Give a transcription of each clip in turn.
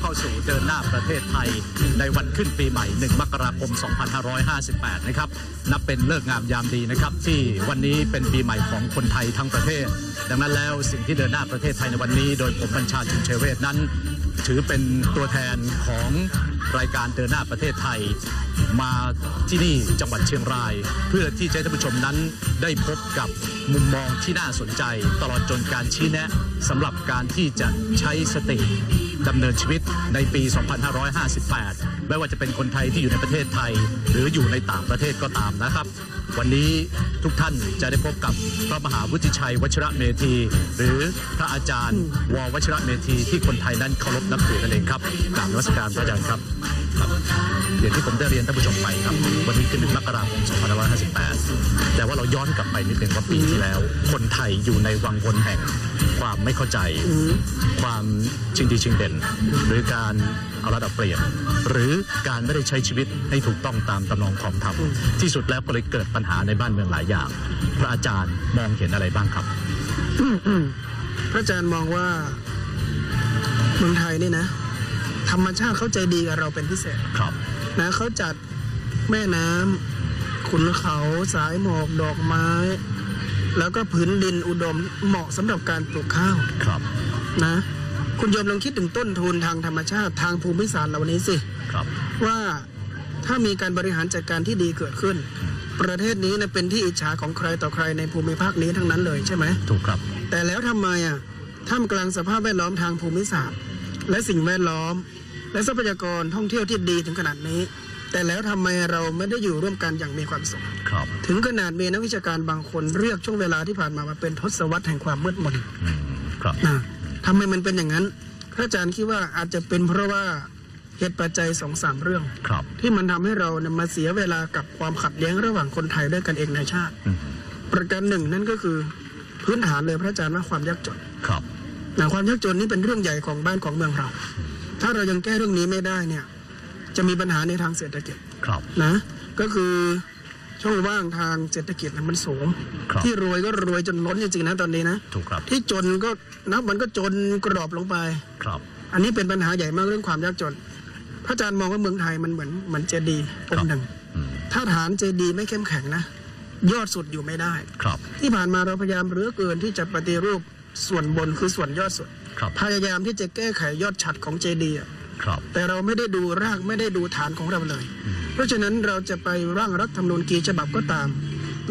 เข้าสู่เดินหน้าประเทศไทยในวันขึ้นปีใหม่ 1 มกราคม 2558 นะครับ นับเป็นเลิกงามยามดีนะครับ ที่วันนี้เป็นปีใหม่ของคนไทยทั้งประเทศ ดังนั้นแล้วสิ่งที่เดินหน้าประเทศไทยในวันนี้ โดยผมบัญชาชุนเชเวศนั้น ถือเป็นตัวแทนของรายการเดินหน้าประเทศไทยมาที่นี่จังหวัดเชียงราย เพื่อที่จะให้ท่านผู้ชมนั้นได้พบกับมุมมองที่น่าสนใจ ตลอดจนการชี้แนะสำหรับการที่จะใช้สติ ดำเนินชีวิตในปี 2558 ไม่ว่าจะเป็นคนไทยที่อยู่ในประเทศไทย หรืออยู่ในต่างประเทศก็ตามนะครับ วันนี้ทุกท่านจะได้พบกับพระมหาวุฒิชัยวชระเมธี หรือพระอาจารย์ ววชระเมธีที่คนไทยนั้นเคารพนับถือนั่นเองครับกราบนมัสการพระอาจารย์ครับ ครับอย่างที่ผมได้เรียนท่านผู้ชมไปครับ วันนี้คือ1มกราคม2558 แต่ว่าเราย้อนกลับไปนิดนึงว่าปีที่แล้ว คนไทยอยู่ในวังวนแห่งความไม่เข้าใจ ความชิงดีชิงเด่น หรือการเอาระดับเปลี่ยน หรือการไม่ได้ใช้ชีวิตให้ถูกต้องตามตำนองของธรรมที่สุดแล้วก็เลยเกิดปัญหาในบ้านเมืองหลายอย่าง พระอาจารย์มองเห็นอะไรบ้างครับพระอาจารย์มองว่าเมืองไทยนี่นะ ธรรมชาติเข้าใจดีกับเราเป็นพิเศษครับนะเขาจัดแม่น้ำขุนเขาสายหมอกดอกไม้ แล้วก็ผืนดินอุดมเหมาะสำหรับการปลูกข้าวครับนะ คุณโยมลองคิดถึงต้นทุนทางธรรมชาติทางภูมิศาสตร์เหล่านี้สิครับ ว่าถ้ามีการบริหารจัดการที่ดีเกิดขึ้น ประเทศนี้นะเป็นที่อิจฉาของใครต่อใครในภูมิภาคนี้ทั้งนั้นเลยใช่ไหมถูกครับ แต่แล้วทำไมอะท่ามกลางสภาพแวดล้อมทางภูมิศาสตร์ และสิ่งแวดล้อม และทรัพยากรท่องเที่ยวที่ดีถึงขนาดนี้ แต่แล้วทำไมเราไม่ได้อยู่ร่วมกันอย่างมีความสุขครับ ถึงขนาดมีนักวิชาการบางคนเรียกช่วงเวลาที่ผ่านมามาเป็นทศวรรษแห่งความมืดมนอืมครับนะทำไมมันเป็นอย่างนั้นพระอาจารย์คิดว่าอาจจะเป็นเพราะว่าเหตุปัจจัยสองสามเรื่องครับ ที่มันทำให้เราเนี่ยมาเสียเวลากับความขัดแย้งระหว่างคนไทยด้วยกันเองในชาติอืมประการหนึ่งนั่นก็คือพื้นฐานเลยพระอาจารย์ว่าความยากจนครับนะความยากจนนี่เป็นเรื่องใหญ่ของบ้านของเมืองเรา ถ้าเรายังแก้เรื่องนี้ไม่ได้เนี่ย จะมีปัญหาในทางเศรษฐกิจครับนะ ก็คือช่องว่างทางเศรษฐกิจน่ะมันสูงครับที่รวยก็รวยจนล้นจริงๆนะตอนนี้นะถูกครับที่จนก็นับมันก็จนกรอบลงไปครับ อันนี้เป็นปัญหาใหญ่มากเรื่องความยากจน พระอาจารย์มองว่าเมืองไทยมันเหมือนเหมือนเจดีย์องค์หนึ่งอืมถ้าฐานเจดีย์ไม่เข้มแข็งนะยอดสุดอยู่ไม่ได้ ครับ ที่ผ่านมาเราพยายามเรือเกินที่จะปฏิรูปส่วนบนคือส่วนยอดสุด ครับพยายามที่จะแก้ไขยอดฉัดของเจดีย์อะครับแต่เราไม่ได้ดูรากไม่ได้ดูฐานของเราเลย เพราะฉะนั้นเราจะไปร่างรัฐธรรมนูญกี่ฉบับก็ตาม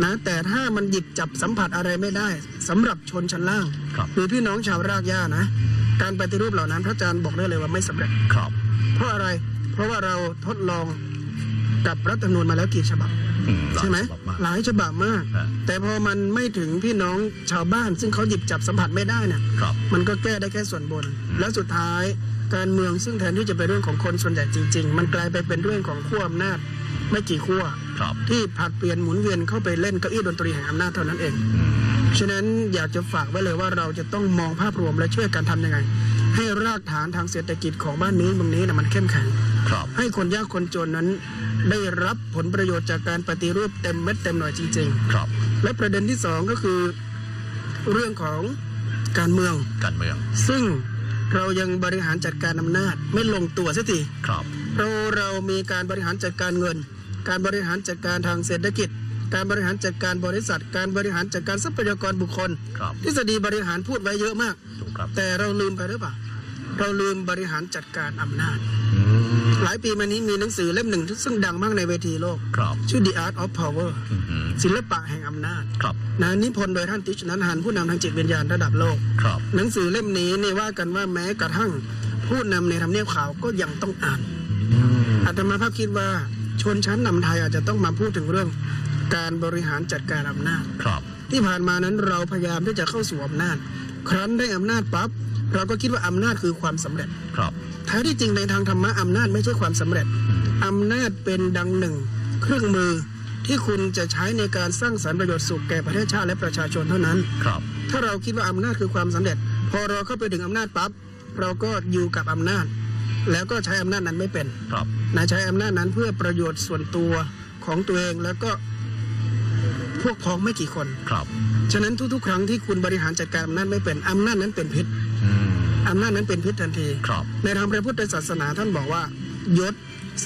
นะแต่ถ้ามันหยิบจับสัมผัสอะไรไม่ได้สำหรับชนชั้นล่างครับหรือพี่น้องชาวรากหญ้านะ การปฏิรูปเหล่านั้นพระอาจารย์บอกได้เลยว่าไม่สำเร็จครับ เพราะอะไรเพราะว่าเราทดลองกับรัฐธรรมนูญมาแล้วกี่ฉบับอื ใช่ไหมหลายฉบับมากหลายฉบับมากฮะแต่พอมันไม่ถึงพี่น้องชาวบ้าน ซึ่งเขาหยิบจับสัมผัสไม่ได้เนี่ยครับมันก็แก้ได้แค่ส่วนบน แล้วสุดท้ายการเมืองซึ่งแทนที่จะเป็นเรื่องของคนส่วนใหญ่จริง ๆ มันกลายไปเป็นเรื่องของขั้วอำนาจไม่กี่ขั้วครับที่ผลัดเปลี่ยนหมุนเวียนเข้าไปเล่นเก้าอี้ดนตรีแห่งอำนาจเท่านั้นเองอืมฉะนั้นอยากจะฝากไว้เลยว่าเราจะต้องมองภาพรวมและช่วยกันทำยังไง ให้รากฐานทางเศรษฐกิจของบ้านนี้เมืองนี้นะมันเข้มแข็งครับให้คนยากคนจนนั้น ได้รับผลประโยชน์จากการปฏิรูปเต็มเม็ดเต็มหน่วยจริงครับๆและประเด็นที่สองก็คือเรื่องของการเมือง การเมือง ซึ่งเรายังบริหารจัดการอำนาจไม่ลงตัวสักทีครับ เราเรามีการบริหารจัดการเงิน การบริหารจัดการทางเศรษฐกิจ การบริหารจัดการบริษัท การบริหารจัดการทรัพยากรบุคคล ครับ ทฤษฎีบริหารพูดไว้เยอะมาก ถูกครับ แต่เราลืมไปหรือเปล่า เราลืมบริหารจัดการอำนาจอืมหลายปีมานี้มีหนังสือเล่มหนึ่งซึ่งดังมากในเวทีโลกครับชื่อ The Art of Power อืมศิลปะแห่งอำนาจครับนะนิพนธ์โดยท่านติชนันหันผู้นำทางจิตวิญญาณระดับโลกครับหนังสือเล่มนี้เนี่ยว่ากันว่าแม้กระทั่งผู้นำในทำเนียบขาวก็ยังต้องอ่านอืมอาตมาภาพคิดว่าชนชั้นนำไทยอาจจะต้องมาพูดถึงเรื่องการบริหารจัดการอำนาจครับที่ผ่านมานั้นเราพยายามที่จะเข้าสู่อำนาจ ครั้นได้อำนาจปั๊บ เราก็คิดว่าอำนาจคือความสำเร็จครับแท้ที่จริงในทางธรรมะอำนาจไม่ใช่ความสำเร็จอำนาจเป็นดังหนึ่ง เครื่องมือที่คุณจะใช้ในการสร้างสรรค์ประโยชน์สุขแก่ประเทศชาติและประชาชนเท่านั้นครับ ถ้าเราคิดว่าอำนาจคือความสำเร็จ พอเราเข้าไปถึงอำนาจปั๊บเราก็อยู่กับอำนาจ แล้วก็ใช้อำนาจนั้นไม่เป็นครับนะใช้อำนาจนั้นเพื่อประโยชน์ส่วนตัวของตัวเองแล้วก็พวกพ้องไม่กี่คนครับ ฉะนั้นทุกๆ ครั้งที่คุณบริหารจัดการอำนาจไม่เป็นอำนาจนั้นเป็นพิษ อืมอำนาจนั้นเป็นพิษทันที ครับ ในทางพระพุทธศาสนาท่านบอกว่ายศ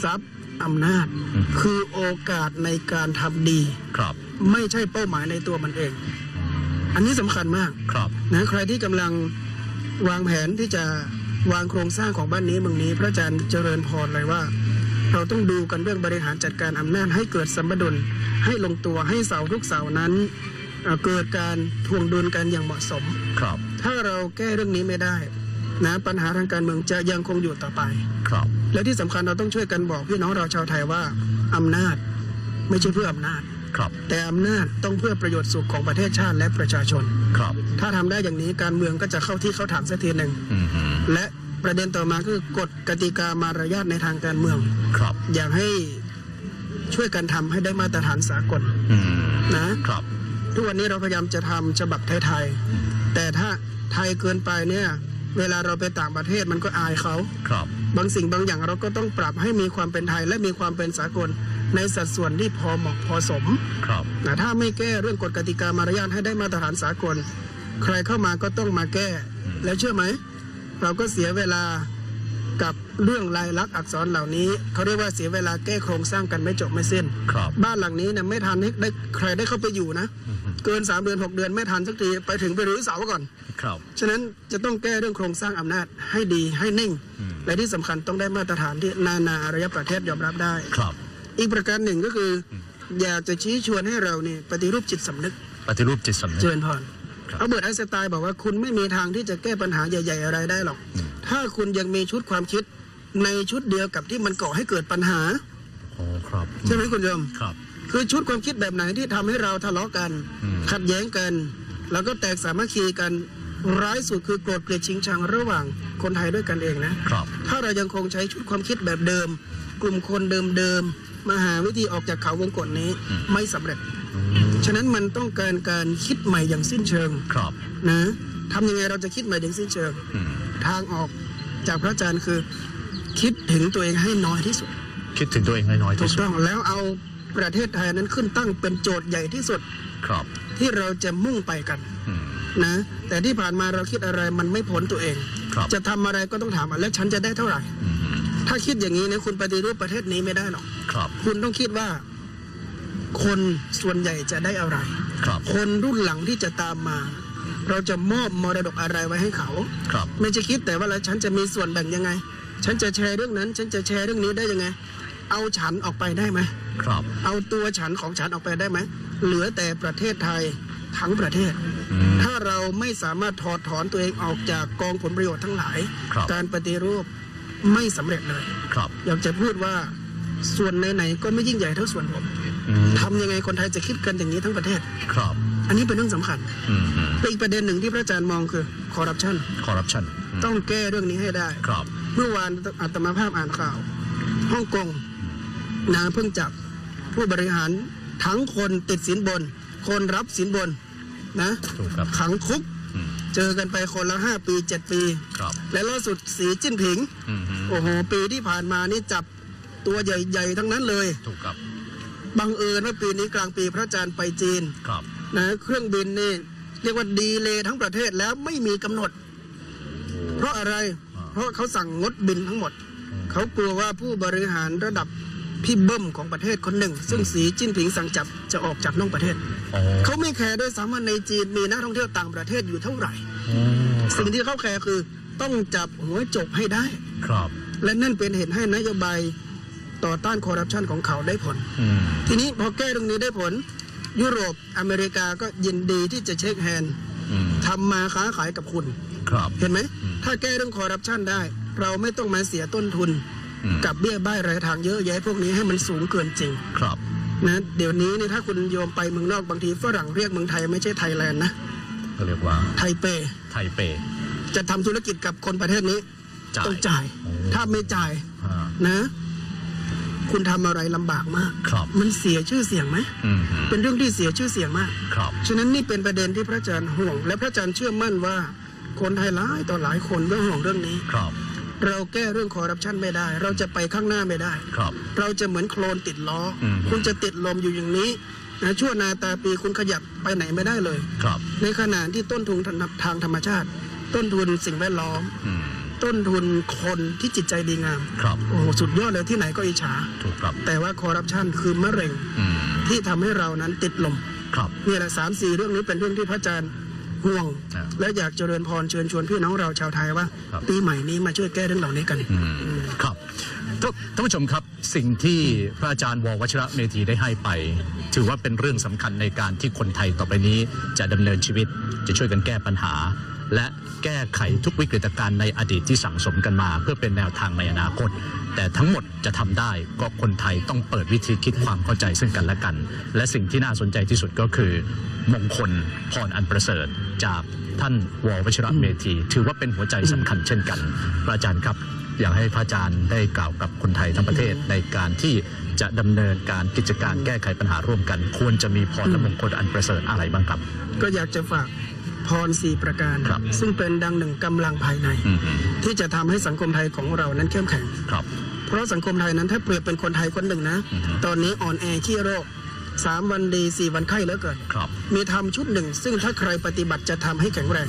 ทรัพย์อำนาจ อืม คือโอกาสในการทำดี ครับไม่ใช่เป้าหมายในตัวมันเอง อันนี้สำคัญมาก ครับ นะใครที่กำลังวางแผนที่จะวางโครงสร้างของบ้านนี้เมืองนี้ พระอาจารย์เจริญพรเลยว่า เราต้องดูกันเรื่องบริหารจัดการอำนาจให้เกิดสมดุลให้ลงตัวให้เสาทุกเสานั้นเอ่อเกิดการทวงดุลกันอย่างเหมาะสม ครับ ถ้าเราแก้เรื่องนี้ไม่ได้ นะปัญหาทางการเมืองจะยังคงอยู่ต่อไป ครับ และที่สำคัญเราต้องช่วยกันบอกพี่น้องเราชาวไทยว่าอำนาจไม่ใช่เพื่ออำนาจครับ แต่อำนาจต้องเพื่อประโยชน์สุขของประเทศชาติและประชาชน ครับ ถ้าทำได้อย่างนี้การเมืองก็จะเข้าที่เข้าทางสักทีหนึ่งอืมฮึและประเด็นต่อมาคือกฎกติกามารยาทในทางการเมือง ครับ อยากให้ช่วยกันทำให้ได้มาตรฐานสากลอืมนะครับ ทุกวันนี้เราพยายามจะทำฉบับไทยๆแต่ถ้าไทยเกินไปเนี่ย เวลาเราไปต่างประเทศมันก็อายเขาครับ บางสิ่งบางอย่างเราก็ต้องปรับให้มีความเป็นไทยและมีความเป็นสากล ในสัดส่วนที่พอเหมาะพอสมครับนะถ้าไม่แก้เรื่องกฎกติกามารยาทให้ได้มาตรฐานสากล ใครเข้ามาก็ต้องมาแก้ แล้วเชื่อไหม เราก็เสียเวลา กับเรื่องลายลักษณ์อักษรเหล่านี้เขาเรียกว่าเสียเวลาแก้โครงสร้างกันไม่จบไม่สิ้นครับบ้านหลังนี้เนี่ยไม่ทันให้ได้ใครได้เข้าไปอยู่นะอืมฮึเกิน 3 เดือน 6 เดือนไม่ทันสักทีไปถึงไปรื้อเสาก่อนครับฉะนั้นจะต้องแก้เรื่องโครงสร้างอำนาจให้ดีให้นิ่งอืมและที่สำคัญต้องได้มาตรฐานที่นานาอารยประเทศยอมรับได้ครับ อีกประการหนึ่งก็คือออยากจะชี้ชวนให้เราเนี่ยปฏิรูปจิตสำนึก ปฏิรูปจิตสำนึกเจริญพร ครับเอาเบิร์ตไอน์สไตน์บอกว่าคุณไม่มีทางที่จะแก้ปัญหาใหญ่ ๆ อะไรได้หรอกอืมถ้าคุณยังมีชุดความคิดในชุดเดียวกับที่มันก่อให้เกิดปัญหาโอ้ครับใช่ไหมคุณโยม ครับ คือชุดความคิดแบบไหนที่ทำให้เราทะเลาะกัน อืม ขัดแย้งกัน แล้วก็แตกสามัคคีกันร้ายสุดคือโกรธเกลียดชิงชังระหว่างคนไทยด้วยกันเองนะ ครับ ถ้าเรายังคงใช้ชุดความคิดแบบเดิม กลุ่มคนเดิมๆมาหาวิธีออกจากเขาวงกฏนี้อืมไม่สำเร็จ อืม ฉะนั้นมันต้องการการคิดใหม่อย่างสิ้นเชิงครับนะทำยังไงเราจะคิดใหม่อย่างสิ้นเชิงอืมทางออกจากพระอาจารย์คือ คิดถึงตัวเองให้น้อยที่สุด คิดถึงตัวเองน้อยๆถูที่กสุดต้องแล้วเอาประเทศไทยนั้นขึ้นตั้งเป็นโจทย์ใหญ่ที่สุดครับที่เราจะมุ่งไปกันอืมนะแต่ที่ผ่านมาเราคิดอะไรมันไม่พ้นตัวเองครับจะทำอะไรก็ต้องถามว่าแล้วฉันจะได้เท่าไหร่อืมฮึถ้าคิดอย่างนี้นะคุณปฏิรูปประเทศนี้ไม่ได้หรอกครับคุณต้องคิดว่า คนส่วนใหญ่จะได้อะไรครับคนรุ่นหลังที่จะตามมา เราจะมอบมรดกอะไรไว้ให้เขาครับไม่จะคิดแต่ว่าแล้วฉันจะมีส่วนแบ่งยังไง ฉันจะแชร์เรื่องนั้น ฉันจะแชร์เรื่องนี้ได้ยังไง เอาฉันออกไปได้ไหมครับ เอาตัวฉันของฉันออกไปได้ไหมเหลือแต่ประเทศไทยทั้งประเทศอืมถ้าเราไม่สามารถถอดถอนตัวเองออกจากกองผลประโยชน์ทั้งหลายครับการปฏิรูปไม่สำเร็จเลย ครับ อยากจะพูดว่าส่วนไหนๆก็ไม่ยิ่งใหญ่เท่าส่วนผมอืม ทำยังไงคนไทยจะคิดกันอย่างนี้ทั้งประเทศ ครับ อันนี้เป็นเรื่องสำคัญอืมฮึและอีกประเด็นหนึ่งที่พระอาจารย์มองคือคอร์รัปชันคอร์รัปชันต้องแก้เรื่องนี้ให้ได้ ครับ เมื่อวานอาตมาภาพอ่านข่าวฮ่องกงนาเพิ่งจับผู้บริหารทั้งคนติดสินบน คนรับสินบนนะถูกครับขังคุกอืมเจอกันไปคนละห้าปีเจ็ดปีครับและล่าสุดสีจิ้นผิงอืมฮึโอ้โห ปีที่ผ่านมานี่จับตัวใหญ่ ๆ ทั้งนั้นเลย ถูกครับ บังเอิญว่าปีนี้กลางปีพระอาจารย์ไปจีนครับนะเครื่องบินนี่เรียกว่าดีเลยทั้งประเทศแล้วไม่มีกำหนด เพราะอะไร เพราะเขาสั่งงดบินทั้งหมด เขากลัวว่าผู้บริหารระดับพี่เบิ้มของประเทศคนหนึ่ง ซึ่งสีจิ้นผิงสั่งจับจะออกจากนอกประเทศโอ้เขาไม่แคร์ด้วยซ้ำว่าในจีนมีนักท่องเที่ยวต่างประเทศอยู่เท่าไหร่โอ้ครัสิ่บงที่เขาแคร์คือต้องจับหัวจกให้ได้ ครับ และนั่นเป็นเหตุให้นโยบาย ต่อต้านคอร์รัปชันของเขาได้ผลอืมทีนี้พอแก้ตรงนี้ได้ผล ยุโรปอเมริกาก็ยินดีที่จะเช็คแฮนด์อืมทำมาค้าขายกับคุณครับเห็นไหมอืมถ้าแก้เรื่องคอร์รัปชันได้ เราไม่ต้องมาเสียต้นทุนอืมกับเบี้ยบ้ายรายทางเยอะแยะพวกนี้ให้มันสูงเกินจริงครับนะเดี๋ยวนี้นี่ถ้าคุณโยมไปเมืองนอกบางทีฝรั่งเรียกเมืองไทยไม่ใช่ไทยแลนด์นะก็เรียกว่าไทเป ไทเป จะทำธุรกิจกับคนประเทศนี้จ่ายต้องจ่ายโอ้ถ้าไม่จ่ายอ่านะ คุณทำอะไรลำบากมากครับมันเสียชื่อเสียงไหมอืมฮึเป็นเรื่องที่เสียชื่อเสียงมากครับฉะนั้นนี่เป็นประเด็นที่พระอาจารย์ห่วง และพระอาจารย์เชื่อมั่นว่า คนไทยหลายต่อหลายคนก็ห่วงเรื่องนี้ครับเราแก้เรื่องคอร์รัปชันไม่ได้ เราจะไปข้างหน้าไม่ได้ครับเราจะเหมือนโคลนติดล้ออมคุณจะติดลมอยู่อย่างนี้นะชั่วนาตาปีคุณขยับไปไหนไม่ได้เลยครับในขณะที่ต้นทุนทางธรรมชาติ ต้นทุนสิ่งแวดล้อมอืม ต้นทุนคนที่จิตใจดีงาม ครับ โอ้โหสุดยอดเลยที่ไหนก็อิจฉา ถูกครับ แต่ว่าคอร์รัปชันคือมะเร็งอืมที่ทำให้เรานั้นติดลมครับ นี่แหละสามสี่เรื่องนี้เป็นเรื่องที่พระอาจารย์ห่วง ครับและอยากเจริญพรเชิญชวนพี่น้องเราชาวไทยว่า ครับ ปีใหม่นี้มาช่วยแก้เรื่องเหล่านี้กัน อืมครับ ท่านผู้ชมครับสิ่งที่พระอาจารย์ววชระเมธีได้ให้ไป ถือว่าเป็นเรื่องสำคัญในการที่คนไทยต่อไปนี้จะดำเนินชีวิตจะช่วยกันแก้ปัญหา และแก้ไขทุกวิกฤตการณ์ในอดีตที่สั่งสมกันมา เพื่อเป็นแนวทางในอนาคต แต่ทั้งหมดจะทำได้ก็คนไทยต้องเปิดวิธีคิดความเข้าใจซึ่งกันและกัน และสิ่งที่น่าสนใจที่สุดก็คือ มงคลพรอันประเสริฐจากท่านววชระเมธี ถือว่าเป็นหัวใจสำคัญเช่นกันพระอาจารย์ครับ อยากให้พระอาจารย์ได้กล่าวกับคนไทยทั้งประเทศในการที่จะดำเนินการกิจการแก้ไขปัญหาร่วมกัน ควรจะมีพรและมงคลอันประเสริฐอะไรบ้างครับ ก็อยากจะฝากพรสี่ประการครับซึ่งเป็นดังหนึ่งกำลังภายในอืมที่จะทำให้สังคมไทยของเรานั้นเข้มแข็งครับเพราะสังคมไทยนั้นถ้าเปรียบเป็นคนไทยคนหนึ่งนะอือฮึตอนนี้อ่อนแอขี้โรคสามวันดีสี่วันไข้เหลือเกินครับมีธรรมชุดหนึ่ง ซึ่งถ้าใครปฏิบัติจะทำให้แข็งแรง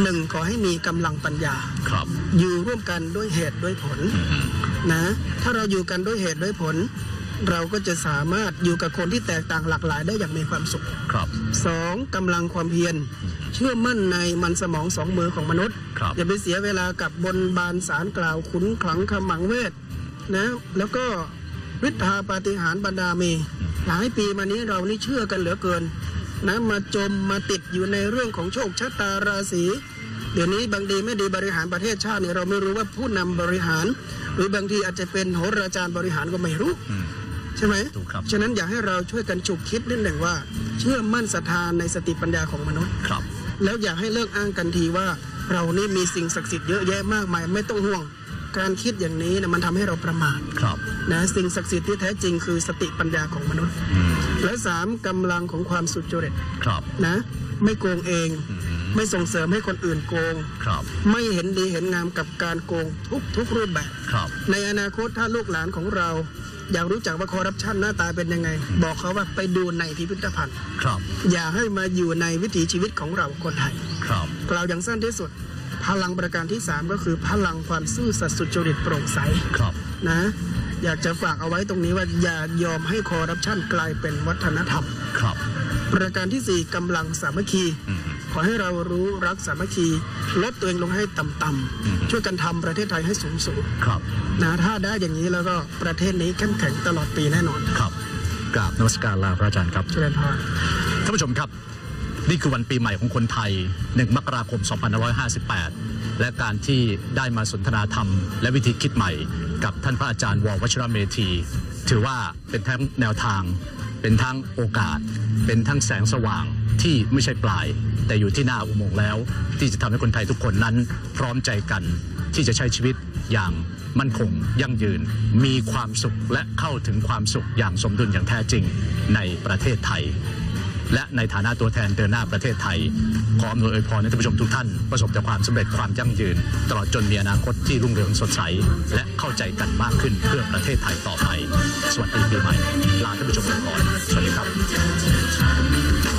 หนึ่งขอให้มีกำลังปัญญาครับ อยู่ร่วมกันด้วยเหตุด้วยผลอืมนะ ถ้าเราอยู่กันด้วยเหตุด้วยผล เราก็จะสามารถอยู่กับคนที่แตกต่างหลากหลายได้อย่างมีความสุขครับสองกำลังความเพียรเชื่อมั่นในมันสมองสองมือของมนุษย์ครับอย่าไปเสียเวลากับบนบานสารกล่าวขุนขลังขมังเวทนะแล้วก็ฤทธาปาฏิหาริย์บรรดาเมหลายปีมานี้เรานี่เชื่อกันเหลือเกิน นะมาจมมาติดอยู่ในเรื่องของโชคชะตาราศีเดี๋ยวนี้บางดีไม่ดีบริหารประเทศชาติเนี่ยเราไม่รู้ว่าผู้นำบริหาร หรือบางทีอาจจะเป็นโหราจารย์บริหารก็ไม่รู้อืมใช่ไหมถูกครับฉะนั้นอยากให้เราช่วยกันฉุกคิดนิดหนึ่งว่า เชื่อมั่นศรัทธาในสติปัญญาของมนุษย์ครับ แล้วอยากให้เลิกอ้างกันทีว่า เรานี่มีสิ่งศักดิ์สิทธิ์เยอะแยะมากมายไม่ต้องห่วง การคิดอย่างนี้นะมันทำให้เราประมาทครับนะสิ่งศักดิ์สิทธิ์ที่แท้จริงคือสติปัญญาของมนุษย์อืมและสามกำลังของความสุจริตครับนะไม่โกงเองอืมไม่ส่งเสริมให้คนอื่นโกงครับไม่เห็นดีเห็นงามกับการโกงทุกทุกรูปแบบครับในอนาคตถ้าลูกหลานของเรา อยากรู้จักว่าคอร์รัปชันหน้าตาเป็นยังไง บอกเขาว่าไปดูในพิพิธภัณฑ์ครับอย่าให้มาอยู่ในวิถีชีวิตของเราคนไทยครับกล่าวอย่างสั้นที่สุด พลังประการที่ 3 ก็คือพลังความซื่อสัตย์สุจริตโปร่งใสครับนะอยากจะฝากเอาไว้ตรงนี้ว่าอย่ายอมให้คอร์รัปชันกลายเป็นวัฒนธรรมครับ ประการทีสี่4กำลังสามัคคีอืมขอให้เรารู้รักสามัคคีลดตัวเองลงให้ต่อืมำๆช่วยกันทำประเทศไทยให้สูงสูงครับๆนะถ้าได้อย่างนี้แล้วก็ประเทศนี้เข้มแข็งตลอดปีแน่นอนครับกราบนมัสการลาพระอาจารย์ครับเจริญพรท่านผู้ชมครับ นี่คือวันปีใหม่ของคนไทย 1 มกราคม 2558 และการที่ได้มาสนทนาธรรม และวิธีคิดใหม่ กับท่านพระอาจารย์ววชรเมธี ถือว่าเป็นทั้งแนวทาง เป็นทั้งโอกาส เป็นทั้งแสงสว่างที่ไม่ใช่ปลาย แต่อยู่ที่หน้าอุโมงค์แล้ว ที่จะทำให้คนไทยทุกคนนั้น พร้อมใจกันที่จะใช้ชีวิตอย่างมั่นคงยั่งยืน มีความสุขและเข้าถึงความสุขอย่างสมดุลอย่างแท้จริงในประเทศไทย และในฐานะตัวแทนเดินหน้าประเทศไทย ขออำนวยอวยพรให้ท่านผู้ชมทุกท่าน ประสบแต่ความสำเร็จความยั่งยืน ตลอดจนมีอนาคตที่รุ่งเรืองสดใส และเข้าใจกันมากขึ้นเพื่อประเทศไทยต่อไป สวัสดีปีใหม่ ลาท่านผู้ชมไปก่อน สวัสดีครับ